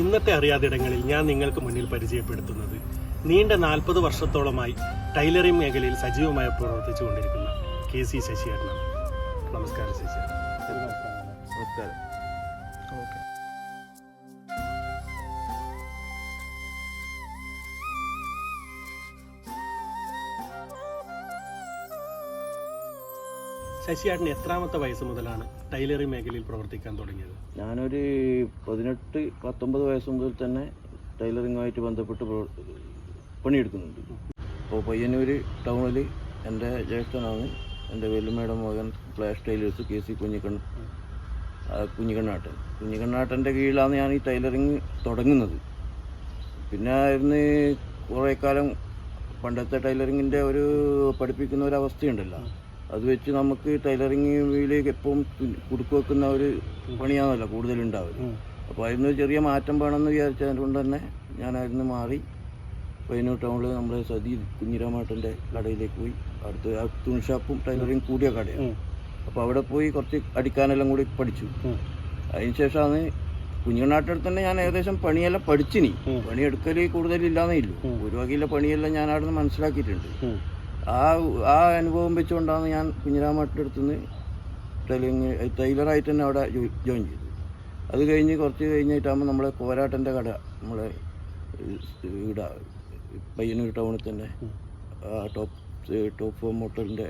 ഇന്നത്തെ അറിയാതിടങ്ങളിൽ ഞാൻ നിങ്ങൾക്ക് മുന്നിൽ പരിചയപ്പെടുത്തുന്നത് നീണ്ട നാൽപ്പത് വർഷത്തോളമായി ടൈലറിംഗ് മേഖലയിൽ സജീവമായി പ്രവർത്തിച്ചു കൊണ്ടിരിക്കുന്ന കെ സി ശശിയേട്ടനാണ്. നമസ്കാരം ശശിയേട്ടൻ നമസ്കാരം. ഓക്കെ. ശശിയേട്ടൻ എത്രാമത്തെ വയസ്സ് മുതലാണ് ടൈലറിംഗ് മേഖലയിൽ പ്രവർത്തിക്കാൻ തുടങ്ങിയത്? ഞാനൊരു പതിനെട്ട് പത്തൊമ്പത് വയസ്സ് മുതൽ തന്നെ ടൈലറിങ്ങുമായിട്ട് ബന്ധപ്പെട്ട് പണിയെടുക്കുന്നുണ്ട്. അപ്പോൾ പയ്യന്നൂർ ടൗണിൽ എന്റെ ജ്യേഷ്ഠനാണ്. എന്റെ വെല്ലുമ്മയുടെ മകൻ flash tailors K C Kunhikanna കുഞ്ഞിക്കണ്ണാട്ടൻ. കുഞ്ഞിക്കണ്ണാട്ടന്റെ കീഴിലാണ് ഞാൻ ഈ ടൈലറിങ് തുടങ്ങുന്നത്. പിന്നെ ആയിരുന്നു കുറേ കാലം പണ്ടത്തെ ടൈലറിങ്ങിന്റെ ഒരു പഠിപ്പിക്കുന്ന ഒരു അവസ്ഥയുണ്ടല്ലോ. അത് വെച്ച് നമുക്ക് ടൈലറിങ്ങിലേക്ക് എപ്പോഴും കുടുക്ക് വെക്കുന്ന ഒരു പണിയാണല്ലോ കൂടുതലുണ്ടാവുക അപ്പോൾ അതിന് ചെറിയ മാറ്റം വേണമെന്ന് വിചാരിച്ചത് കൊണ്ട് തന്നെ അതിന് മാറി പയ്യന്നൂർ ടൗണിൽ നമ്മുടെ സതി കുഞ്ഞിരാമേട്ടന്റെ കടയിലേക്ക് പോയി. അടുത്ത് ആ തുണി ഷാപ്പും ടൈലറിങ് കൂടിയ കടയാണ്. അപ്പോൾ അവിടെ പോയി കുറച്ച് അടിക്കാനെല്ലാം കൂടി പഠിച്ചു. അതിന് ശേഷമാണ് കുഞ്ഞുനാട്ടിൽ തന്നെ ഞാൻ ഏകദേശം പണിയെല്ലാം പഠിച്ചിനി. പണിയെടുക്കൽ കൂടുതലില്ലാന്നേ ഇല്ലൂ. ഒരു വകയിലെ പണിയെല്ലാം ഞാൻ അവിടെ നിന്ന് മനസ്സിലാക്കിയിട്ടുണ്ട് ആ ആ അനുഭവം വെച്ചുകൊണ്ടാണ് ഞാൻ കുഞ്ഞിരാമാട്ടിന്റെ അടുത്ത് നിന്ന് ടൈലിങ് ടൈലറായിട്ട് തന്നെ അവിടെ ജോയിൻ ചെയ്തു അത് കഴിഞ്ഞ് കുറച്ച് കഴിഞ്ഞിട്ടാകുമ്പോൾ നമ്മളെ കോരാട്ടന്റെ കട നമ്മളെ ഇവിടെ പയ്യന്നൂർ ടൗണിൽ തന്നെ ടോപ്പ് ടോപ്പ് ഫോം മോട്ടറിന്റെ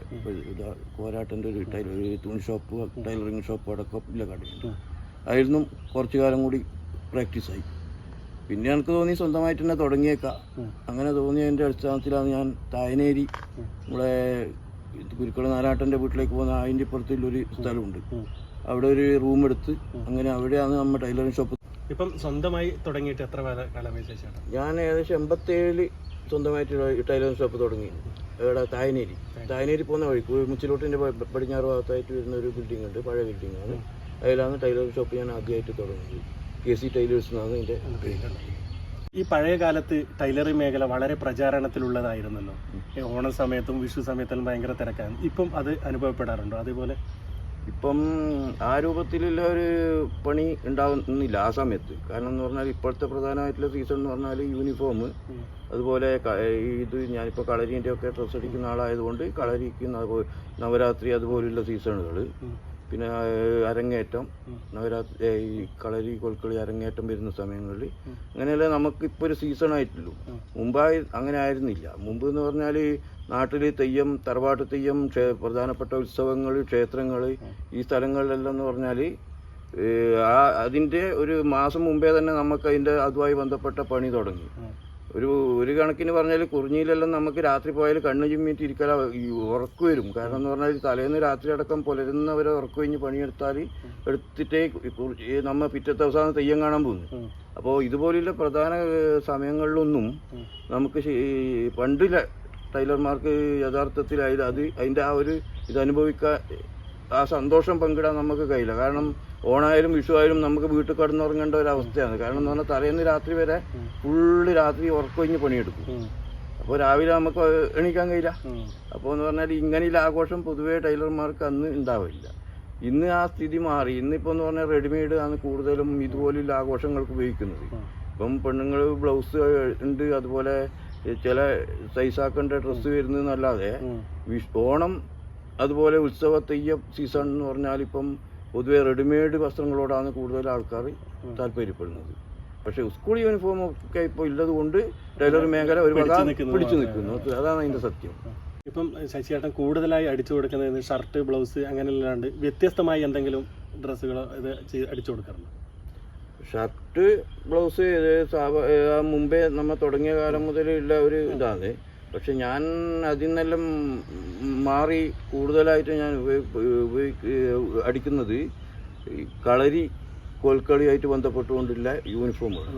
ഇതാ കോരാട്ടന്റെ ഒരു ടൈലർ തുണി ഷോപ്പ് ടൈലറിങ് ഷോപ്പ് അടക്കം ഇല്ല കടയുണ്ട് അതിൽ ആയിരുന്നു കുറച്ച് കാലം കൂടി പ്രാക്ടീസായി. പിന്നെ എനിക്ക് തോന്നി സ്വന്തമായിട്ട് തന്നെ തുടങ്ങിയേക്കാം. അങ്ങനെ തോന്നിയതിന്റെ അടിസ്ഥാനത്തിലാണ് ഞാൻ തായനേരി. നമ്മളെ കുരുക്കള നാരാട്ടന്റെ വീട്ടിലേക്ക് പോകുന്ന അതിന്റെ ഇപ്പുറത്തുള്ളൊരു സ്ഥലമുണ്ട്. അവിടെ ഒരു റൂം എടുത്ത് അങ്ങനെ അവിടെയാണ് നമ്മൾ ടൈലറിംഗ് ഷോപ്പ് ഇപ്പം സ്വന്തമായി തുടങ്ങിയിട്ട് എത്ര കാല- കാലമായി ഞാൻ ഏകദേശം എൺപത്തേഴിൽ സ്വന്തമായിട്ട് ടൈലറിംഗ് ഷോപ്പ് തുടങ്ങി. ഇവിടെ തായനേരി. തായനേരി. പോകുന്ന വഴി മുച്ചിലോട്ടിന്റെ പടിഞ്ഞാറ് ഭാഗത്തായിട്ട് വരുന്ന ഒരു ബിൽഡിംഗ് ഉണ്ട് പഴയ ബിൽഡിംഗ് ആണ്. അതിലാണ് ടൈലറിംഗ് ഷോപ്പ് ഞാൻ ആദ്യമായിട്ട് തുടങ്ങിയത്. കെ സി ടൈലേഴ്സ് എന്നാണ് അതിന്റെ ഈ പഴയ കാലത്ത് ടൈലറിംഗ് മേഖല വളരെ പ്രചാരണത്തിലുള്ളതായിരുന്നല്ലോ. ഓണ സമയത്തും വിഷു സമയത്തും ഭയങ്കര തിരക്കാണ് ഇപ്പം അത് അനുഭവപ്പെടാറുണ്ടോ? അതേപോലെ ഇപ്പം ആ രൂപത്തിലുള്ള ഒരു പണി ഉണ്ടാവുന്നില്ല ആ സമയത്ത്. കാരണം എന്ന് പറഞ്ഞാൽ ഇപ്പോഴത്തെ പ്രധാനമായിട്ടുള്ള സീസൺ എന്ന് പറഞ്ഞാൽ യൂണിഫോം. അതുപോലെ ഇത് ഞാനിപ്പോൾ കളരീന്റെ ഒക്കെ ഡ്രസ്സ് അടിക്കുന്ന ആളായതുകൊണ്ട് കളരിക്ക് നവ- നവരാത്രി അതുപോലുള്ള സീസണുകൾ. പിന്നെ അരങ്ങേറ്റം നവരാത്രി ഈ കളരി കൊൽക്കളി അരങ്ങേറ്റം വരുന്ന സമയങ്ങളിൽ അങ്ങനെയല്ലേ നമുക്ക് നമുക്കിപ്പോൾ ഒരു സീസൺ ആയിട്ടുള്ളൂ. മുമ്പായി അങ്ങനെ ആയിരുന്നില്ല മുമ്പ് എന്ന് പറഞ്ഞാൽ നാട്ടിൽ തെയ്യം തറവാട്ട് തെയ്യം പ്രധാനപ്പെട്ട ഉത്സവങ്ങൾ ക്ഷേത്രങ്ങൾ ഈ സ്ഥലങ്ങളിലെല്ലാം എന്ന് പറഞ്ഞാൽ ആ അതിന്റെ ഒരു മാസം മുമ്പേ തന്നെ നമുക്ക് അതിന്റെ അതുമായി ബന്ധപ്പെട്ട പണി തുടങ്ങി. ഒരു ഒരു കണക്കിന് പറഞ്ഞാൽ കുറിഞ്ഞിയിലെല്ലാം നമുക്ക് രാത്രി പോയാൽ കണ്ണു ചുമ്മിയിട്ട് ഇരിക്കാൻ ഉറക്ക് വരും. കാരണം എന്ന് പറഞ്ഞാൽ തലേന്ന് രാത്രി അടക്കം പുലരുന്നവരെ ഉറക്കു കഴിഞ്ഞ് പണിയെടുത്താൽ എടുത്തിട്ടേ നമ്മ പിറ്റത്തെ അവസാനം തെയ്യം കാണാൻ പോകുന്നു. അപ്പോൾ ഇതുപോലെയുള്ള പ്രധാന സമയങ്ങളിലൊന്നും നമുക്ക് പണ്ടില്ല ടൈലർമാർക്ക് യഥാർത്ഥത്തിൽ അത് അതിന്റെ ആ ഒരു ഇത് അനുഭവിക്കാൻ ആ സന്തോഷം പങ്കിടാൻ നമുക്ക് കഴിയില്ല. കാരണം ഓണായാലും വിഷു ആയാലും നമുക്ക് വീട്ടിൽ കിടന്നുറങ്ങേണ്ട ഒരു അവസ്ഥയാണ്. കാരണം എന്ന് പറഞ്ഞാൽ തലേന്ന് രാത്രി വരെ. ഫുള്ള് രാത്രി ഉറക്കൊഴിഞ്ഞ് പണിയെടുക്കും. അപ്പോൾ രാവിലെ നമുക്ക് എണീക്കാൻ കഴിയില്ല. അപ്പോൾ എന്ന് പറഞ്ഞാൽ ഇങ്ങനെയുള്ള ആഘോഷം പൊതുവേ ടൈലർമാർക്ക് അന്ന് ഉണ്ടാവില്ല. ഇന്ന് ആ സ്ഥിതി മാറി. ഇന്നിപ്പോൾ എന്ന് പറഞ്ഞാൽ റെഡിമെയ്ഡ് ആണ് കൂടുതലും ഇതുപോലെയുള്ള ആഘോഷങ്ങൾക്ക് ഉപയോഗിക്കുന്നത്. ഇപ്പം പെണ്ണുങ്ങൾ ബ്ലൗസ് ഉണ്ട്. അതുപോലെ ചില സൈസാക്കേണ്ട ഡ്രസ്സ് വരുന്നതെന്നല്ലാതെ ഓണം അതുപോലെ ഉത്സവ തെയ്യം സീസൺ എന്ന് പറഞ്ഞാൽ ഇപ്പം പൊതുവെ റെഡിമെയ്ഡ് വസ്ത്രങ്ങളോടാണ് കൂടുതൽ ആൾക്കാർ താല്പര്യപ്പെടുന്നത്. പക്ഷേ സ്കൂൾ യൂണിഫോം ഒക്കെ ഇപ്പോൾ ഉള്ളത് കൊണ്ട് ടൈലർ മേഖല ഒരു പിടിച്ചു നിൽക്കുന്നു. അതാണ് അതിന്റെ സത്യം. ഇപ്പം ശശിയേട്ടൻ കൂടുതലായി അടിച്ചു കൊടുക്കുന്നത് ഷർട്ട് ബ്ലൗസ് അങ്ങനെയല്ലാണ്ട് വ്യത്യസ്തമായി എന്തെങ്കിലും ഡ്രസ്സുകൾ ഇത് അടിച്ചു കൊടുക്കാറുണ്ട്? ഷർട്ട് ബ്ലൗസ് മുമ്പേ നമ്മൾ തുടങ്ങിയ കാലം മുതലുള്ള ഒരു ഇതാണ്. പക്ഷെ ഞാൻ അതിൽ നിന്നെല്ലാം മാറി കൂടുതലായിട്ട് ഞാൻ ഉപയോഗി- ഉപയോഗി- അടിക്കുന്നത് കളരി കോൽക്കളിയായിട്ട് ബന്ധപ്പെട്ടുകൊണ്ടുള്ള യൂണിഫോമുകൾ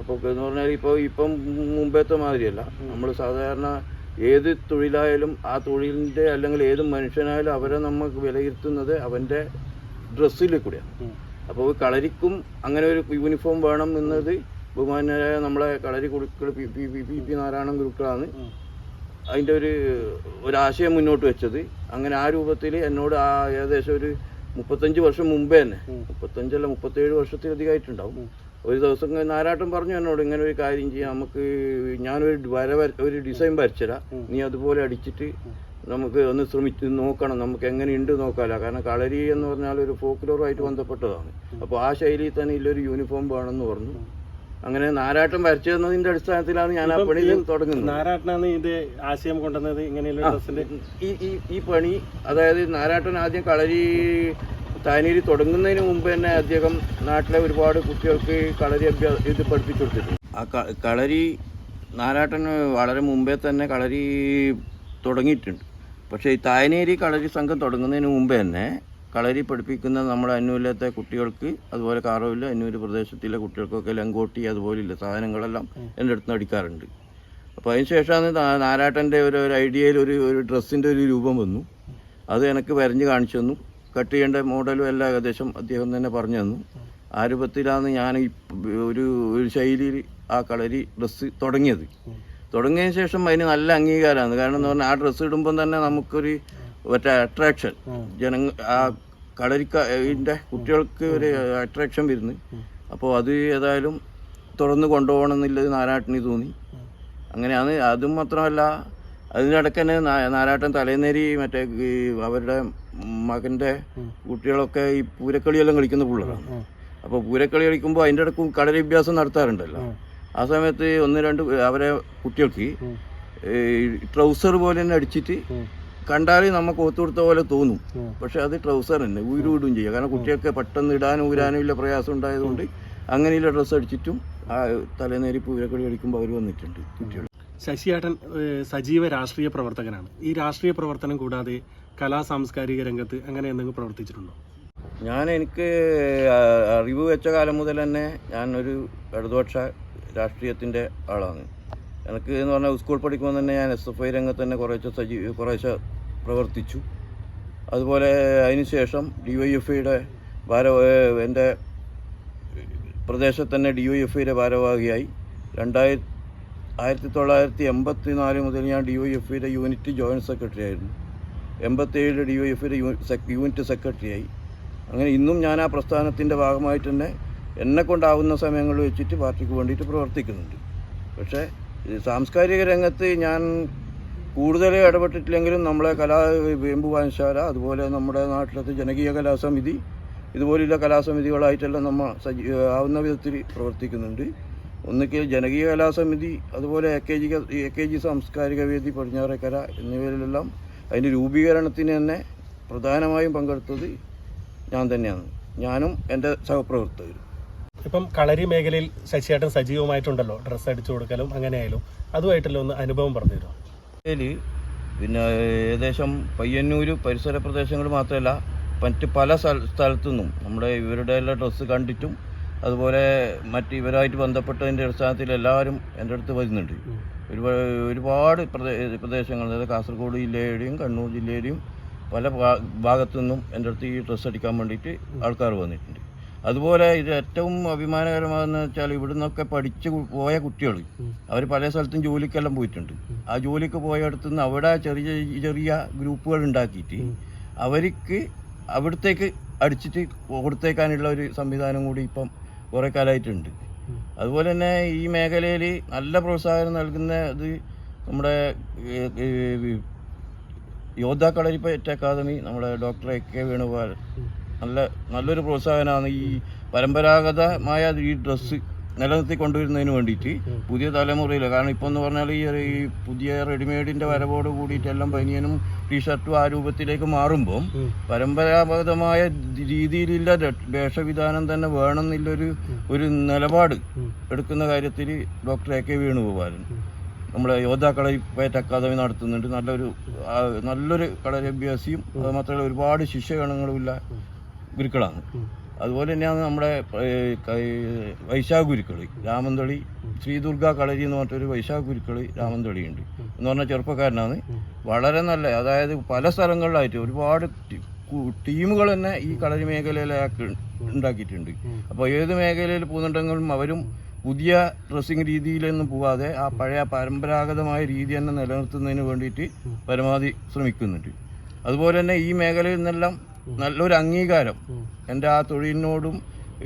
അപ്പോൾ എന്ന് പറഞ്ഞാൽ ഇപ്പോൾ ഇപ്പം മുമ്പത്തെ മാതിരിയല്ല നമ്മൾ സാധാരണ ഏത് തൊഴിലായാലും ആ തൊഴിലിന്റെ അല്ലെങ്കിൽ ഏത് മനുഷ്യനായാലും അവരെ നമുക്ക് വിലയിരുത്തുന്നത് അവന്റെ ഡ്രസ്സിൽ കൂടെയാണ് അപ്പോൾ കളരിക്കും അങ്ങനെ ഒരു യൂണിഫോം വേണം എന്നത് ബഹുമാനായ നമ്മളെ കളരി കുടുക്കൾ പി പി പി നാരായണൻ ഗുരുക്കളാണ്. അതിന്റെ ഒരു ഒരാശയം മുന്നോട്ട് വെച്ചത്. അങ്ങനെ ആ രൂപത്തിൽ എന്നോട് ആ ഏകദേശം ഒരു മുപ്പത്തഞ്ച് വർഷം മുമ്പേ തന്നെ. മുപ്പത്തഞ്ചല്ല മുപ്പത്തേഴ് വർഷത്തിലധികമായിട്ടുണ്ടാവും ഒരു ദിവസം നാരാട്ടം പറഞ്ഞു എന്നോട് ഇങ്ങനെ ഒരു കാര്യം ചെയ്യാം നമുക്ക് ഞാനൊരു വര വര- ഒരു ഡിസൈൻ വരച്ചുതരാം നീ അതുപോലെ അടിച്ചിട്ട് നമുക്ക് ഒന്ന് ശ്രമിച്ച് നോക്കണം നമുക്ക് എങ്ങനെ എങ്ങനെയുണ്ട് നോക്കാമല്ലോ കാരണം കളരി എന്ന് പറഞ്ഞാൽ ഒരു ഫോക്ലോറുമായിട്ട് ബന്ധപ്പെട്ടതാണ്. അപ്പോൾ ആ ശൈലിയിൽ തന്നെ ഇല്ലൊരു യൂണിഫോം വേണമെന്ന് പറഞ്ഞു. അങ്ങനെ നാരാട്ടം വരച്ചു തന്നതിന്റെ അടിസ്ഥാനത്തിലാണ് ഞാൻ ആ പണി തുടങ്ങുന്നത്. നാരാട്ടനാണ് ഇത് ആശയം കൊണ്ടുവന്നത് ഇങ്ങനെയുള്ള ഡ്രസ്സിന്റെ? ഈ ഈ ഈ പണി അതായത് നാരാട്ടൻ ആദ്യം കളരി താനേരി തുടങ്ങുന്നതിന് മുമ്പ് തന്നെ അദ്ദേഹം നാട്ടിലെ ഒരുപാട് കുട്ടികൾക്ക് കളരി അഭ്യാസം ഇത് പഠിപ്പിച്ചു കൊടുത്തിട്ടുണ്ട്. ആ കളരി നാരാട്ടൻ വളരെ മുമ്പേ തന്നെ കളരി തുടങ്ങിയിട്ടുണ്ട്. പക്ഷേ ഈ തായനേരി കളരി സംഘം തുടങ്ങുന്നതിന് മുമ്പേ തന്നെ കളരി പഠിപ്പിക്കുന്ന നമ്മുടെ അന്നൂരിലത്തെ കുട്ടികൾക്ക് അതുപോലെ കാറവില്ല അന്നൂര് പ്രദേശത്തിലെ കുട്ടികൾക്കൊക്കെ ലങ്കോട്ടി അതുപോലെയുള്ള സാധനങ്ങളെല്ലാം എന്റെ അടുത്ത് നിന്ന് അടിക്കാറുണ്ട്. അപ്പോൾ അതിന് ശേഷമാണ് നാ- നാരാട്ടന്റെ ഒരു ഒരു ഐഡിയയിൽ ഒരു ഒരു ഡ്രസ്സിന്റെ ഒരു രൂപം വന്നു. അത് എനിക്ക് വരഞ്ഞ് കാണിച്ചു തന്നു. കട്ട് ചെയ്യേണ്ട മോഡലും എല്ലാം ഏകദേശം അദ്ദേഹം തന്നെ പറഞ്ഞു തന്നു. ആ രൂപത്തിലാണ് ഞാൻ ഈ ഒരു ഒരു ശൈലിയിൽ ആ കളരി ഡ്രസ്സ് തുടങ്ങിയത്. തുടങ്ങിയതിന് ശേഷം അതിന് നല്ല അംഗീകാരമാണ്. കാരണം എന്ന് പറഞ്ഞാൽ ആ ഡ്രസ്സ് ഇടുമ്പം തന്നെ നമുക്കൊരു മറ്റേ അട്രാക്ഷൻ ജനങ്ങൾ ആ കളരിക്കാരുടെ കുട്ടികൾക്ക് ഒരു അട്രാക്ഷൻ വരുന്നു. അപ്പോൾ അത് ഏതായാലും തുറന്ന് കൊണ്ടുപോകണം എന്നുള്ളത് നാരാട്ടിന് തോന്നി അങ്ങനെയാണ്. അതും മാത്രമല്ല അതിനിടയ്ക്ക് തന്നെ നാരാട്ടൻ തലേന്നേരി മറ്റേ ഈ അവരുടെ മകന്റെ കുട്ടികളൊക്കെ ഈ പൂരക്കളിയെല്ലാം കളിക്കുന്ന പിള്ളേരാണ്. അപ്പോൾ പൂരക്കളി കളിക്കുമ്പോൾ അതിന്റെ ഇടയ്ക്കും കടലഭ്യാസം നടത്താറുണ്ടല്ലോ. ആ. സമയത്ത് ഒന്ന് രണ്ട് അവരെ കുട്ടികൾക്ക് ട്രൗസർ പോലെ തന്നെ അടിച്ചിട്ട് കണ്ടാൽ നമുക്ക് ഒത്തുകൊടുത്ത പോലെ തോന്നും. പക്ഷെ അത് ട്രൗസർ തന്നെ ഊരുവിടും ചെയ്യുക കാരണം കുട്ടിയൊക്കെ പെട്ടെന്ന് ഇടാനും ഊരാനും ഇല്ല പ്രയാസം ഉണ്ടായതുകൊണ്ട് അങ്ങനെയുള്ള ഡ്രസ്സ് അടിച്ചിട്ടും ആ തലേനേരി പൂരക്കളി കളിക്കുമ്പോൾ അവർ വന്നിട്ടുണ്ട് കുട്ടികൾ ശശിയേട്ടൻ സജീവ രാഷ്ട്രീയ പ്രവർത്തകനാണ്. ഈ രാഷ്ട്രീയ പ്രവർത്തനം കൂടാതെ കലാ സാംസ്കാരിക രംഗത്ത് അങ്ങനെ എന്തെങ്കിലും പ്രവർത്തിച്ചിട്ടുണ്ടോ? ഞാൻ എനിക്ക് അറിവ് വെച്ച കാലം മുതൽ തന്നെ ഞാനൊരു ഇടതുപക്ഷ രാഷ്ട്രീയത്തിന്റെ ആളാണ്. എനിക്ക് എന്ന് പറഞ്ഞാൽ സ്കൂൾ പഠിക്കുമ്പോൾ തന്നെ ഞാൻ എസ് എഫ് ഐ രംഗത്ത് തന്നെ കുറേശ്ശെ സജീ കുറേശ്ശെ പ്രവർത്തിച്ചു. അതുപോലെ അതിനുശേഷം ഡി വൈ എഫ് ഐയുടെ ഭാര എന്റെ പ്രദേശത്ത് തന്നെ ഡി വൈ എഫ് ഐയുടെ ഭാരവാഹിയായി രണ്ടായിരത്തി ആയിരത്തി തൊള്ളായിരത്തി എൺപത്തി നാല് മുതൽ ഞാൻ ഡി വൈ എഫ് ഐയുടെ യൂണിറ്റ് ജോയിന്റ് സെക്രട്ടറി ആയിരുന്നു. എൺപത്തേഴിൽ ഡി വൈ എഫ് ഐയുടെ യൂണിറ്റ് സെക്രട്ടറി ആയി അങ്ങനെ ഇന്നും ഞാൻ ആ പ്രസ്ഥാനത്തിന്റെ ഭാഗമായിട്ട് തന്നെ എന്നെ കൊണ്ടാവുന്ന സമയങ്ങളിൽ വെച്ചിട്ട് പാർട്ടിക്ക് വേണ്ടിയിട്ട് പ്രവർത്തിക്കുന്നുണ്ട്. പക്ഷേ സാംസ്കാരിക രംഗത്ത് ഞാൻ കൂടുതൽ ഇടപെട്ടിട്ടില്ലെങ്കിലും നമ്മളെ കലാ വേമ്പു വായനശാല അതുപോലെ നമ്മുടെ നാട്ടിലത്തെ ജനകീയ കലാസമിതി ഇതുപോലുള്ള കലാസമിതികളായിട്ടെല്ലാം നമ്മൾ സജീ ആവുന്ന വിധത്തിൽ പ്രവർത്തിക്കുന്നുണ്ട്. ഒന്നിക്കൽ ജനകീയ കലാസമിതി അതുപോലെ A K G A K G സാംസ്കാരിക വേദി പടിഞ്ഞാറേക്കര എന്നിവയിലെല്ലാം അതിന്റെ രൂപീകരണത്തിന് തന്നെ പ്രധാനമായും പങ്കെടുത്തത് ഞാൻ തന്നെയാണ്. ഞാനും എന്റെ സഹപ്രവർത്തകരും. ഇപ്പം കളരി മേഖലയിൽ ശശിയേട്ടൻ സജീവമായിട്ടുണ്ടല്ലോ. ഡ്രസ്സ് അടിച്ചു കൊടുക്കലും അങ്ങനെയായാലും. അതുമായിട്ടല്ലോ ഒന്ന് അനുഭവം പറഞ്ഞു തരുമോ? പിന്നെ ഏകദേശം പയ്യന്നൂർ പരിസര പ്രദേശങ്ങൾ മാത്രമല്ല മറ്റ് പല സ്ഥല സ്ഥലത്തുനിന്നും നമ്മുടെ ഇവരുടെ എല്ലാം ഡ്രസ്സ് കണ്ടിട്ടും അതുപോലെ മറ്റ് ഇവരായിട്ട് ബന്ധപ്പെട്ടതിന്റെ അടിസ്ഥാനത്തിൽ എല്ലാവരും എന്റെ അടുത്ത് വരുന്നുണ്ട്. ഒരുപാട് ഒരുപാട് പ്രദേ പ്രദേശങ്ങൾ അതായത് കാസർഗോഡ് ജില്ലയുടെയും കണ്ണൂർ ജില്ലയുടെയും പല ഭാഗത്തു നിന്നും എന്റെ അടുത്ത് ഈ ഡ്രസ്സ് അടിക്കാൻ വേണ്ടിയിട്ട് ആൾക്കാർ വന്നിട്ടുണ്ട്. അതുപോലെ ഇത് ഏറ്റവും അഭിമാനകരമാകുന്ന വെച്ചാൽ ഇവിടുന്നൊക്കെ പഠിച്ച് കു- പോയ കുട്ടികൾ അവർ പല സ്ഥലത്തും ജോലിക്കെല്ലാം പോയിട്ടുണ്ട്. ആ ജോലിക്ക് പോയ നിന്ന് അവിടെ ചെറിയ ചെറിയ ഗ്രൂപ്പുകൾ ഉണ്ടാക്കിയിട്ട് അവർക്ക് അവിടത്തേക്ക് അടിച്ചിട്ട് കൊടുത്തേക്കാനുള്ള ഒരു സംവിധാനം കൂടി ഇപ്പം കുറേ കാലമായിട്ടുണ്ട് അതുപോലെ തന്നെ ഈ മേഖലയിൽ നല്ല പ്രോത്സാഹനം നൽകുന്ന ഇത് നമ്മുടെ യോദ്ധ കളരിപ്പയറ്റ് അക്കാദമി നമ്മുടെ ഡോക്ടർ എ കെ വേണുഗോപാൽ. നല്ല നല്ലൊരു പ്രോത്സാഹനമാണ് ഈ പരമ്പരാഗതമായ ഈ ഡ്രസ്സ് നിലനിർത്തി കൊണ്ടുവരുന്നതിന് വേണ്ടിയിട്ട് പുതിയ തലമുറയിൽ കാരണം ഇപ്പം എന്ന് പറഞ്ഞാൽ ഈ ഈ പുതിയ റെഡിമെയ്ഡിന്റെ വരവോട് കൂടിയിട്ടെല്ലാം ബനിയനും ടീഷർട്ടും ആ രൂപത്തിലേക്ക് മാറുമ്പം പരമ്പരാഗതമായ രീതിയിലുള്ള വേഷവിധാനം തന്നെ വേണമെന്നുള്ളൊരു ഒരു നിലപാട് എടുക്കുന്ന കാര്യത്തിൽ ഡോക്ടർ എ കെ വേണുഗോപാലൻ നമ്മുടെ യോദ്ധ പേറ്റ് അക്കാദമി നടത്തുന്നുണ്ട്. നല്ലൊരു നല്ലൊരു കളരി അഭ്യാസിയും അത് മാത്രമല്ല ഒരുപാട് ശിഷ്യഗണങ്ങളുമില്ല ഗുരുക്കളാണ്. അതുപോലെ തന്നെയാണ് നമ്മുടെ വൈശാഖ ഗുരുക്കൾ രാമന്തളി ശ്രീ ദുർഗ കളരി എന്ന് പറഞ്ഞിട്ടൊരു വൈശാഖ ഗുരുക്കൾ രാമന്തളി ഉണ്ട് എന്ന് പറഞ്ഞ ചെറുപ്പക്കാരനാണ്. വളരെ നല്ല അതായത് പല സ്ഥലങ്ങളിലായിട്ട് ഒരുപാട് ടീമുകൾ തന്നെ ഈ കളരി മേഖലയിലാക്കി ഉണ്ടാക്കിയിട്ടുണ്ട്. അപ്പോൾ ഏത് മേഖലയിൽ പോകുന്നുണ്ടെങ്കിലും അവരും പുതിയ ഡ്രസ്സിങ് രീതിയിലൊന്നും പോവാതെ ആ പഴയ പരമ്പരാഗതമായ രീതി തന്നെ നിലനിർത്തുന്നതിന് വേണ്ടിയിട്ട് പരമാവധി ശ്രമിക്കുന്നുണ്ട്. അതുപോലെ തന്നെ ഈ മേഖലയിൽ നിന്നെല്ലാം നല്ലൊരു അംഗീകാരം. എന്റെ ആ തൊഴിലിനോടും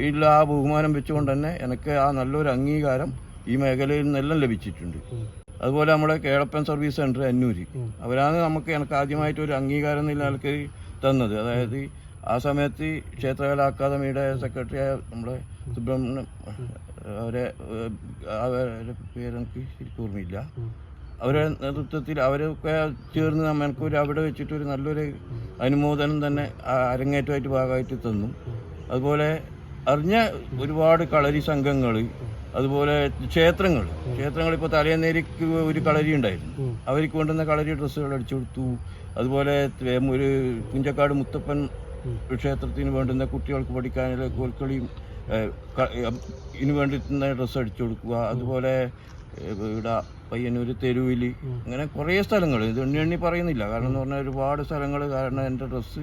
ഇല്ല ആ ബഹുമാനം വെച്ചുകൊണ്ട് തന്നെ എനിക്ക് ആ നല്ലൊരു അംഗീകാരം ഈ മേഖലയിൽ നിന്നെല്ലാം ലഭിച്ചിട്ടുണ്ട്. അതുപോലെ നമ്മുടെ കേളപ്പൻ സർവീസ് സെന്റർ അന്നൂര്. അവരാണ് നമുക്ക് എനിക്ക് ആദ്യമായിട്ട് ഒരു അംഗീകാരം നിലയ്ക്ക് തന്നത്. അതായത് ആ സമയത്ത് ക്ഷേത്രകലാ അക്കാദമിയുടെ സെക്രട്ടറിയായ നമ്മുടെ സുബ്രഹ്മണ്യം അവരെ അവരുടെ പേരെനിക്ക് ശരിക്കും ഓർമ്മയില്ല. അവരുടെ നേതൃത്വത്തിൽ അവരൊക്കെ ചേർന്ന് നമ്മൾക്ക് ഒരു അവിടെ വെച്ചിട്ട് ഒരു നല്ലൊരു അനുമോദനം തന്നെ അരങ്ങേറ്റമായിട്ട് ഭാഗമായിട്ട് തന്നു. അതുപോലെ അറിഞ്ഞ ഒരുപാട് കളരി സംഘങ്ങൾ അതുപോലെ ക്ഷേത്രങ്ങൾ ക്ഷേത്രങ്ങൾ ഇപ്പോൾ തലയന്നേരിക്ക് ഒരു കളരി ഉണ്ടായിരുന്നു. അവർക്ക് കൊണ്ടുവന്ന കളരി ഡ്രസ്സുകൾ അടിച്ചു കൊടുത്തു. അതുപോലെ ഒരു കുഞ്ചക്കാട് മുത്തപ്പൻ ക്ഷേത്രത്തിന് വേണ്ടുന്ന കുട്ടികൾക്ക് പഠിക്കാനുള്ള കോൽക്കളിയും ഇതിനു വേണ്ടുന്ന ഡ്രസ്സ് അടിച്ചു കൊടുക്കുക. അതുപോലെ ഇവിടെ പയ്യന്നൂർ തെരുവിൽ അങ്ങനെ കുറേ സ്ഥലങ്ങൾ ഇത് എണ്ണി എണ്ണി പറയുന്നില്ല. കാരണം എന്ന് പറഞ്ഞാൽ ഒരുപാട് സ്ഥലങ്ങൾ കാരണം എന്റെ ഡ്രസ്സ്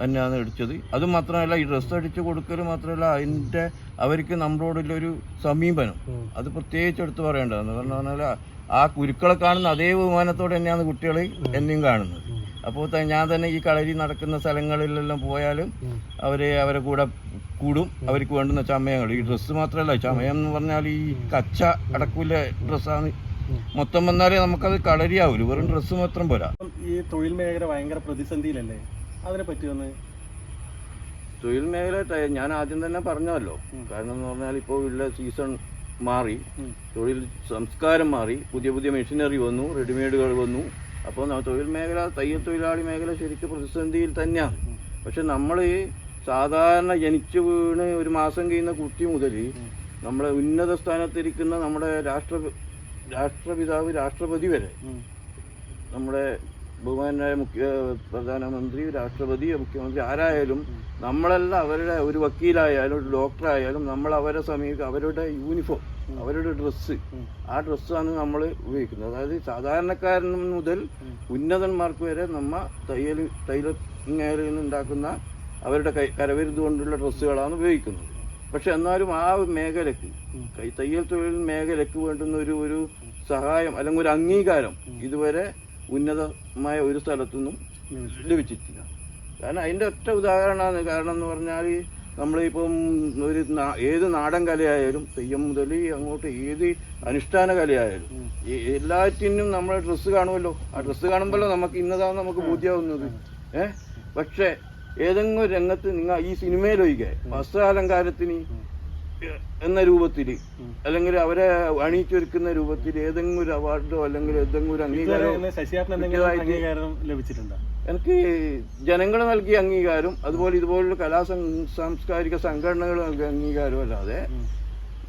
തന്നെയാണ് അടിച്ചത് അത് മാത്രമല്ല ഈ ഡ്രസ്സ് അടിച്ചു കൊടുക്കൽ മാത്രമല്ല അതിന്റെ അവർക്ക് നമ്മളോടുള്ളൊരു സമീപനം. അത് പ്രത്യേകിച്ച് എടുത്ത് പറയേണ്ടതാണ് കാരണം പറഞ്ഞാൽ ആ കുരുക്കളെ കാണുന്ന അതേ ബഹുമാനത്തോടെ തന്നെയാണ് കുട്ടികൾ എന്നെയും കാണുന്നത്. അപ്പോൾ ഞാൻ തന്നെ ഈ കളരി നടക്കുന്ന സ്ഥലങ്ങളിലെല്ലാം പോയാലും അവരെ അവരെ കൂടെ കൂടും. അവർക്ക് വേണ്ടുന്ന ചമയങ്ങൾ. ഈ ഡ്രസ്സ് മാത്രമല്ല ചമയം എന്ന് പറഞ്ഞാൽ ഈ കച്ച അടക്കൂല ഡ്രസ്സാണ് മൊത്തം വന്നാലേ നമുക്കത് കളരിയാവൂ വെറും ഡ്രസ്സ് മാത്രം പോരാ. ഈ തൊഴിൽ മേഖല ഭയങ്കര പ്രതിസന്ധിയിലല്ലേ? അതിനെ പറ്റി ഒന്ന് തൊഴിൽ മേഖല ഞാൻ ആദ്യം തന്നെ പറഞ്ഞല്ലോ. കാരണം എന്ന് പറഞ്ഞാൽ ഇപ്പോൾ ഉള്ള സീസൺ മാറി. തൊഴിൽ സംസ്കാരം മാറി. പുതിയ പുതിയ മെഷീനറി വന്നു റെഡിമെയ്ഡുകൾ വന്നു. അപ്പോൾ തൊഴിൽ മേഖല തയ്യൽ തൊഴിലാളി മേഖല ശരിക്കും പ്രതിസന്ധിയിൽ തന്നെയാണ്. പക്ഷെ നമ്മൾ സാധാരണ ജനിച്ചു വീണ് ഒരു മാസം കഴിയുന്ന കുട്ടി മുതൽ നമ്മളെ ഉന്നത സ്ഥാനത്തിരിക്കുന്ന നമ്മുടെ രാഷ്ട്ര രാഷ്ട്രപിതാവ് രാഷ്ട്രപതി വരെ. നമ്മുടെ ബഹുമാനായ മുഖ്യ പ്രധാനമന്ത്രി രാഷ്ട്രപതി മുഖ്യമന്ത്രി ആരായാലും നമ്മളെല്ലാം അവരുടെ ഒരു വക്കീലായാലും ഒരു ഡോക്ടറായാലും നമ്മൾ അവരെ സമീപം അവരുടെ യൂണിഫോം അവരുടെ ഡ്രസ്സ്. ആ ഡ്രസ്സാണ് നമ്മൾ ഉപയോഗിക്കുന്നത്. അതായത് സാധാരണക്കാരൻ മുതൽ ഉന്നതന്മാർക്ക് വരെ നമ്മ തയ്യൽ ടൈലർ നിന്നുണ്ടാക്കുന്ന അവരുടെ കൈ കരവിരുത് കൊണ്ടുള്ള ഡ്രസ്സുകളാണ് ഉപയോഗിക്കുന്നത്. പക്ഷെ എന്നാലും ആ മേഖലക്ക് കൈ തയ്യൽ തൊഴിൽ മേഖലക്ക് വേണ്ടുന്ന ഒരു ഒരു സഹായം അല്ലെങ്കിൽ ഒരു അംഗീകാരം ഇതുവരെ ഉന്നതമായ ഒരു സ്ഥലത്തുനിന്നും ലഭിച്ചിട്ടില്ല. കാരണം അതിന്റെ ഒറ്റ ഉദാഹരണമാണ്. കാരണം എന്ന് പറഞ്ഞാൽ നമ്മളിപ്പം ഒരു ഏത് നാടൻ കലയായാലും തെയ്യം മുതൽ അങ്ങോട്ട് ഏത് അനുഷ്ഠാന കലയായാലും എല്ലാറ്റിനും നമ്മൾ ഡ്രസ്സ് കാണുമല്ലോ. ആ ഡ്രസ്സ് കാണുമ്പോഴല്ലോ നമുക്ക് ഇന്നതാണ് നമുക്ക് ബോധ്യമാവുന്നത് ഏഹ് പക്ഷേ ഏതെങ്കിലും രംഗത്ത് നിങ്ങൾ ഈ സിനിമയിലൊഴികെ വസ്ത്രാലങ്കാരത്തിന് എന്ന രൂപത്തിൽ അല്ലെങ്കിൽ അവരെ അണിയിച്ചൊരുക്കുന്ന രൂപത്തിൽ ഏതെങ്കിലും ഒരു അവാർഡോ അല്ലെങ്കിൽ ഏതെങ്കിലും ഒരു അംഗീകാരം ലഭിച്ചിട്ടുണ്ട്? എനിക്ക് ജനങ്ങൾ നൽകിയ അംഗീകാരം അതുപോലെ ഇതുപോലുള്ള കലാ സാംസ്കാരിക സംഘടനകൾ നൽകിയ അംഗീകാരം അല്ലാതെ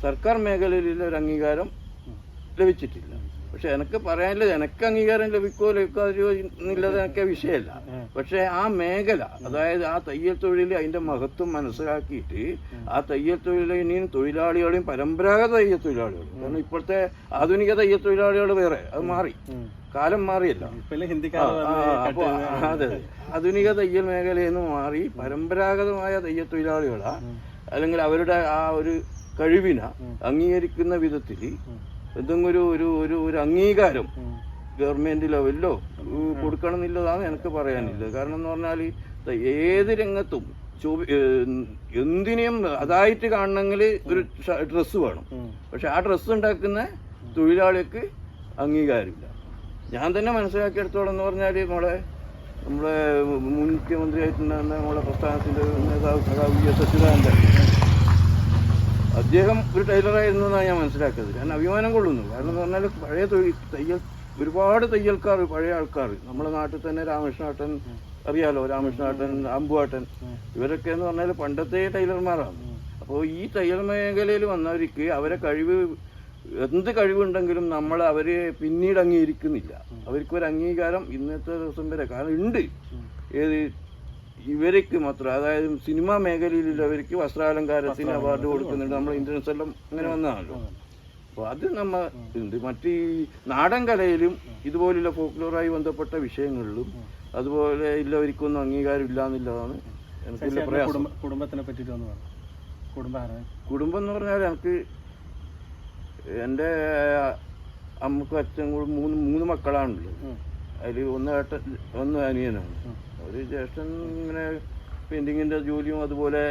സർക്കാർ മേഖലയിലുള്ള ഒരു അംഗീകാരം ലഭിച്ചിട്ടില്ല. പക്ഷെ എനിക്ക് പറയാനുള്ളത് എനിക്ക് അംഗീകാരം ലഭിക്കുമോ ലഭിക്കാതെയോ എന്നുള്ളത് എനിക്ക് വിഷയമല്ല പക്ഷെ ആ മേഖല അതായത് ആ തയ്യൽ തൊഴിൽ അതിന്റെ മഹത്വം മനസ്സിലാക്കിയിട്ട് ആ തയ്യൽ തൊഴിലിനെയും തൊഴിലാളികളെയും പരമ്പരാഗത തയ്യൽ തൊഴിലാളികളും. കാരണം ഇപ്പോഴത്തെ ആധുനിക തയ്യൽ തൊഴിലാളികൾ വേറെ അത് മാറി. കാലം മാറിയല്ല. അതെ. ആധുനിക തയ്യൽ മേഖലയിൽ നിന്ന് മാറി പരമ്പരാഗതമായ തയ്യൽ തൊഴിലാളികളാ അല്ലെങ്കിൽ അവരുടെ ആ ഒരു കഴിവിനെ അംഗീകരിക്കുന്ന വിധത്തിൽ എന്തെങ്കിലും ഒരു ഒരു ഒരു ഒരു അംഗീകാരം ഗവൺമെന്റ് ലെവലിലോ ഉം, കൊടുക്കണം എന്നുള്ളതാണ് എനിക്ക് പറയാനില്ല കാരണം എന്ന് പറഞ്ഞാൽ ഏത് രംഗത്തും എന്തിനേയും അതായിട്ട് കാണണമെങ്കിൽ ഒരു ഡ്രസ്സ് വേണം. പക്ഷെ ആ ഡ്രസ്സ് ഉണ്ടാക്കുന്ന തൊഴിലാളിക്ക് അംഗീകാരമില്ല. ഞാൻ തന്നെ മനസ്സിലാക്കിയെടുത്തോളം എന്ന് പറഞ്ഞാൽ നമ്മളെ നമ്മളെ മുൻ മുഖ്യമന്ത്രിയായിട്ടുണ്ടായിരുന്ന നമ്മളെ പ്രസ്ഥാനത്തിന്റെ നേതാവ് സഖാവ് വി എസ് അച്യുതാനന്ദൻ. അദ്ദേഹം ഒരു ടൈലറായിരുന്നു എന്നാണ് ഞാൻ മനസ്സിലാക്കിയത്. ഞാൻ അഭിമാനം കൊള്ളുന്നു. കാരണം എന്ന് പറഞ്ഞാൽ പഴയ തൊഴിൽ തയ്യൽ ഒരുപാട് തയ്യൽക്കാർ പഴയ ആൾക്കാർ. നമ്മുടെ നാട്ടിൽ തന്നെ രാമകൃഷ്ണാട്ടൻ അറിയാലോ? രാമകൃഷ്ണാട്ടൻ അമ്പുവാട്ടൻ ഇവരൊക്കെ എന്ന് പറഞ്ഞാൽ പണ്ടത്തെ ടൈലർമാരാണ്. അപ്പോൾ ഈ തയ്യൽ മേഖലയിൽ വന്നവർക്ക് അവരെ കഴിവ് എന്ത് കഴിവുണ്ടെങ്കിലും നമ്മൾ അവരെ പിന്നീട് അംഗീകരിക്കുന്നില്ല. അവർക്ക് ഒരു അംഗീകാരം ഇന്നത്തെ ദിവസം വരെ കാരണം ഉണ്ട്. ഏത് ഇവർക്ക് മാത്രം അതായത് സിനിമാ മേഖലയിലുള്ളവർക്ക് വസ്ത്രാലങ്കാരത്തിന് അവാർഡ് കൊടുക്കുന്നുണ്ട്. നമ്മൾ ഇൻഷുറൻസ് എല്ലാം അങ്ങനെ വന്നതാണല്ലോ. അപ്പോൾ അത് നമ്മ ഉണ്ട് മറ്റ് ഈ നാടൻ കലയിലും ഇതുപോലുള്ള ഫോക്ലോറായി ബന്ധപ്പെട്ട വിഷയങ്ങളിലും അതുപോലെ ഇല്ലവർക്കൊന്നും അംഗീകാരം ഇല്ല എന്നുള്ളതാണ് എനിക്കുള്ള പ്രയാസം. കുടുംബ കുടുംബത്തിനെ പറ്റിയിട്ട് ഒന്ന് കുടുംബം എന്ന് പറഞ്ഞാൽ എനിക്ക് എന്റെ അമ്മക്കും അച്ഛനും കൂടി മൂന്ന് മൂന്ന് മക്കളാണുള്ളത്. അതിൽ ഒന്ന് ഏട്ടൻ ഒന്ന് അനിയനാണ്. ഒരു ജ്യേഷ്ഠൻ ഇങ്ങനെ പെയിന്റിങ്ങിന്റെ ജോലിയും അതുപോലെ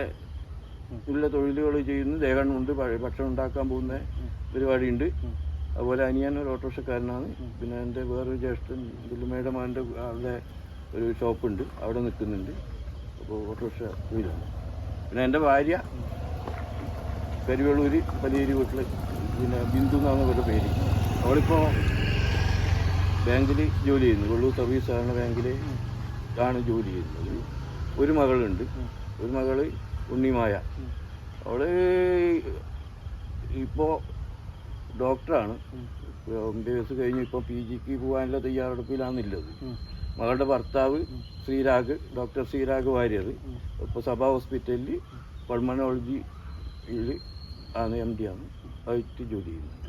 ഉള്ള തൊഴിലുകൾ ചെയ്യുന്നു. ദേഹണ്ണുണ്ട് ഭക്ഷണം ഉണ്ടാക്കാൻ പോകുന്ന പരിപാടിയുണ്ട്. അതുപോലെ അനിയൻ ഒരു ഓട്ടോറിക്ഷക്കാരനാണ്. പിന്നെ എന്റെ വേറൊരു ജ്യേഷ്ഠൻ പുല്ലുമയുടെ മാന്റെ ആളുടെ ഒരു ഷോപ്പുണ്ട്. അവിടെ നിൽക്കുന്നുണ്ട്. അപ്പോൾ ഓട്ടോറിക്ഷ തൊഴിലാണ് പിന്നെ എന്റെ ഭാര്യ കരിവെള്ളൂര് പലിയേരി വീട്ടിൽ പിന്നെ ബിന്ദു എന്നാണ് അവരുടെ പേര്. അവളിപ്പോൾ ബാങ്കിൽ ജോലി ചെയ്യുന്നു. വെള്ളൂർ സർവീസ് സഹകരണ ബാങ്കിൽ ആണ് ജോലി ചെയ്യുന്നത്. ഒരു മകളുണ്ട്. ഒരു മകൾ ഉണ്ണിമായ. അവൾ ഇപ്പോ ഡോക്ടറാണ്. ഒമ്പത് എസ് കഴിഞ്ഞ് ഇപ്പോൾ പി ജിക്ക് പോകാനുള്ള തയ്യാറെടുപ്പിലാണുള്ളത്. മകളുടെ ഭർത്താവ് ശ്രീരാഗ് ഡോക്ടർ ശ്രീരാഗ് വാര്യർ. ഇപ്പോൾ സഭാ ഹോസ്പിറ്റലിൽ പൾമണോളജിയിൽ ആണ് എം ഡി ആണ്. ആയിട്ട് ജോലി ചെയ്യുന്നത്.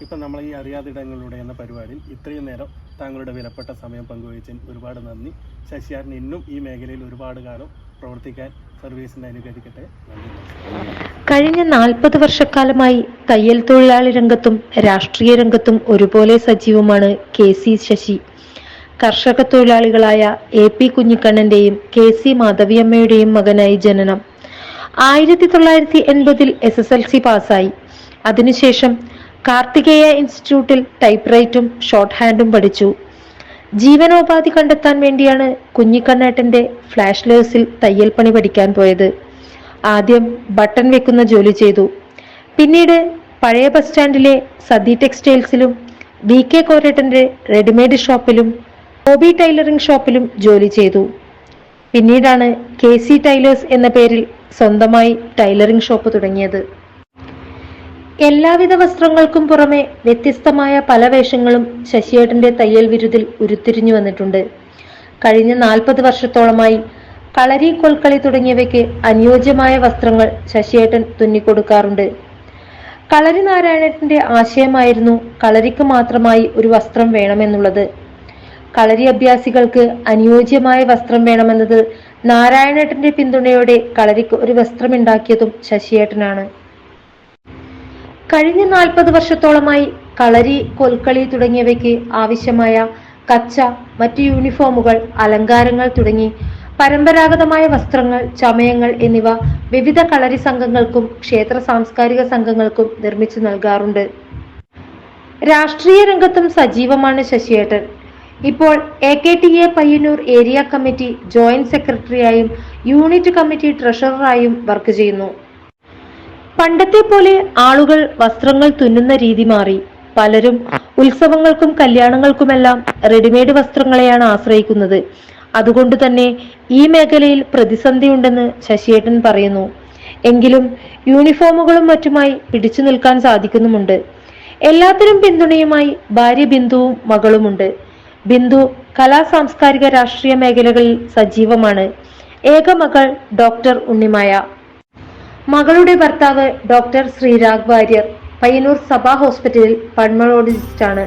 ഇപ്പം നമ്മൾ ഈ അറിയാതിടങ്ങളിലൂടെ എന്ന പരിപാടിയിൽ ഇത്രയും നേരം താങ്കളുടെ വിലപ്പെട്ട സമയം പങ്കുവച്ചതിന് ഒരുപാട് നന്ദി. ശശിയാറിന് ഇന്നും ഈ മേഖലയിൽ ഒരുപാട് കാലം പ്രവർത്തിക്കാൻ സർവീസിന് അനുകരിക്കട്ടെ കഴിഞ്ഞ നാൽപ്പത് വർഷക്കാലമായി തയ്യൽ തൊഴിലാളി രംഗത്തും രാഷ്ട്രീയ രംഗത്തും ഒരുപോലെ സജീവമാണ് കെ സി ശശി. കർഷക തൊഴിലാളികളായ എ പി കുഞ്ഞിക്കണ്ണന്റെയും കെ സി മാധവിയമ്മയുടെയും മകനായി ജനനം. ആയിരത്തി തൊള്ളായിരത്തി എൺപതിൽ എസ് എസ് എൽ സി പാസ്സായി അതിനുശേഷം കാർത്തികേയ ഇൻസ്റ്റിറ്റ്യൂട്ടിൽ ടൈപ്പ് റൈറ്റും ഷോർട്ട് ഹാൻഡും പഠിച്ചു. ജീവനോപാധി കണ്ടെത്താൻ വേണ്ടിയാണ് കുഞ്ഞിക്കണ്ണേട്ടന്റെ ഫ്ലാഷ് ലേഴ്സിൽ തയ്യൽ പണി പഠിക്കാൻ പോയത്. ആദ്യം ബട്ടൺ വെക്കുന്ന ജോലി ചെയ്തു. പിന്നീട് പഴയ ബസ് സ്റ്റാൻഡിലെ സതി ടെക്സ്റ്റൈൽസിലും വി കെ കോരേട്ടന്റെ റെഡിമെയ്ഡ് ഷോപ്പിലും ഹോബി ടൈലറിംഗ് ഷോപ്പിലും ജോലി ചെയ്തു. പിന്നീടാണ് കെ സി ടൈലേഴ്സ് എന്ന പേരിൽ സ്വന്തമായി ടൈലറിംഗ് ഷോപ്പ് തുടങ്ങിയത്. എല്ലാവിധ വസ്ത്രങ്ങൾക്കും പുറമെ വ്യത്യസ്തമായ പല വേഷങ്ങളും ശശിയേട്ടന്റെ തയ്യൽ വിരുതിൽ ഉരുത്തിരിഞ്ഞു വന്നിട്ടുണ്ട്. കഴിഞ്ഞ നാൽപ്പത് വർഷത്തോളമായി കളരി കൊൽക്കളി തുടങ്ങിയവയ്ക്ക് അനുയോജ്യമായ വസ്ത്രങ്ങൾ ശശിയേട്ടൻ തുന്നിക്കൊടുക്കാറുണ്ട്. കളരി നാരായണന്റെ ആശയമായിരുന്നു കളരിക്ക് മാത്രമായി ഒരു വസ്ത്രം വേണമെന്നുള്ളത്. കളരി അഭ്യാസികൾക്ക് അനുയോജ്യമായ വസ്ത്രം വേണമെന്നത് നാരായണേട്ടന്റെ പിന്തുണയോടെ കളരിക്ക് ഒരു വസ്ത്രമുണ്ടാക്കിയതും ശശിയേട്ടനാണ്. കഴിഞ്ഞ നാൽപ്പത് വർഷത്തോളമായി കളരി കൊൽക്കളി തുടങ്ങിയവയ്ക്ക് ആവശ്യമായ കച്ച മറ്റ് യൂണിഫോമുകൾ അലങ്കാരങ്ങൾ തുടങ്ങി പരമ്പരാഗതമായ വസ്ത്രങ്ങൾ ചമയങ്ങൾ എന്നിവ വിവിധ കളരി സംഘങ്ങൾക്കും ക്ഷേത്ര സാംസ്കാരിക സംഘങ്ങൾക്കും നിർമ്മിച്ചു നൽകാറുണ്ട്. രാഷ്ട്രീയ രംഗത്തും സജീവമാണ് ശശിയേട്ടൻ. ഇപ്പോൾ A K T A Payyanur area committee joint സെക്രട്ടറിയായും unit committee ട്രഷററായും work ചെയ്യുന്നു. പണ്ടത്തെ പോലെ ആളുകൾ വസ്ത്രങ്ങൾ തുന്നുന്ന രീതി മാറി. പലരും ഉത്സവങ്ങൾക്കും കല്യാണങ്ങൾക്കുമെല്ലാം റെഡിമെയ്ഡ് വസ്ത്രങ്ങളെയാണ് ആശ്രയിക്കുന്നത്. അതുകൊണ്ട് തന്നെ ഈ മേഖലയിൽ പ്രതിസന്ധിയുണ്ടെന്ന് ശശിയേട്ടൻ പറയുന്നു. എങ്കിലും യൂണിഫോമുകളും മറ്റുമായി പിടിച്ചു നിൽക്കാൻ സാധിക്കുന്നുമുണ്ട്. എല്ലാത്തിനും പിന്തുണയുമായി ഭാര്യ ബിന്ദുവും മകളുമുണ്ട്. ബിന്ദു കലാ സാംസ്കാരിക രാഷ്ട്രീയ മേഖലകളിൽ സജീവമാണ്. ഏക മകൾ ഡോക്ടർ ഉണ്ണിമായ. മകളുടെ ഭർത്താവ് ഡോക്ടർ ശ്രീരാഗ് വാര്യർ പയ്യന്നൂർ സഭാ ഹോസ്പിറ്റലിൽ പൾമണോളജിസ്റ്റാണ്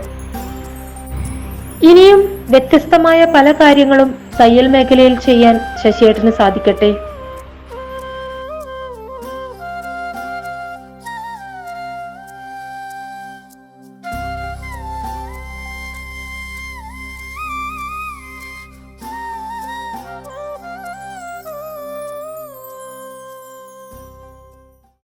ഇനിയും വ്യത്യസ്തമായ പല കാര്യങ്ങളും തയ്യൽ മേഖലയിൽ ചെയ്യാൻ ശശിയേട്ടന് സാധിക്കട്ടെ?